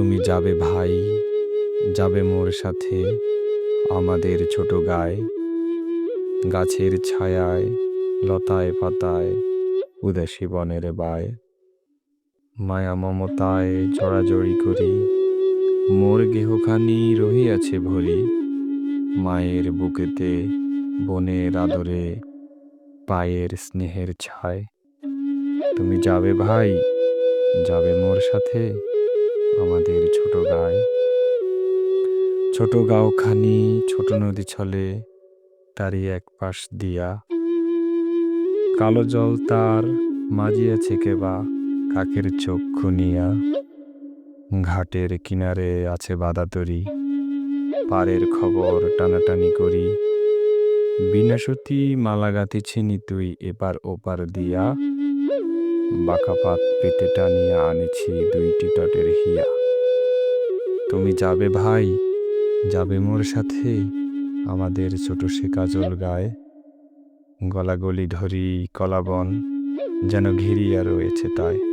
তুমি যাবে ভাই, যাবে মোর সাথে আমাদের ছোট গায়ে। গাছের ছায়ায়, লতায় পাতায়, উদাসী বনের বায়। মায়া মমতায় জড়াজড়ি করি, মোর গেহখানি রহিয়াছে ভরি। মায়ের বুকেতে বনের আদরে, পায়ের স্নেহের ছায়। তুমি যাবে ভাই, যাবে মোর সাথে আমাদের ছোট গায়ে। ছোট গাঁওখানি, ছোট নদী ছলে তারই এক পাশ দিয়া। কালো জল তার মাজিয়াছে কেবা, কাকের চোখ খুনিয়া ঘাটের কিনারে আছে বাদাতরি পারের খবর টানাটানি করি। বিনাসতী মালা গাঁথিছিনি তুই এপার ওপার দিয়া। বাঁকাপাত পেতে টানিয়া আনেছি দুইটি তটের হিয়া। তুমি যাবে ভাই, যাবে মোর সাথে, আমাদের ছোট সে কাজল গায়ে। গলাগলি ধরি কলাবন, যেন ঘিরিয়া রয়েছে তাই।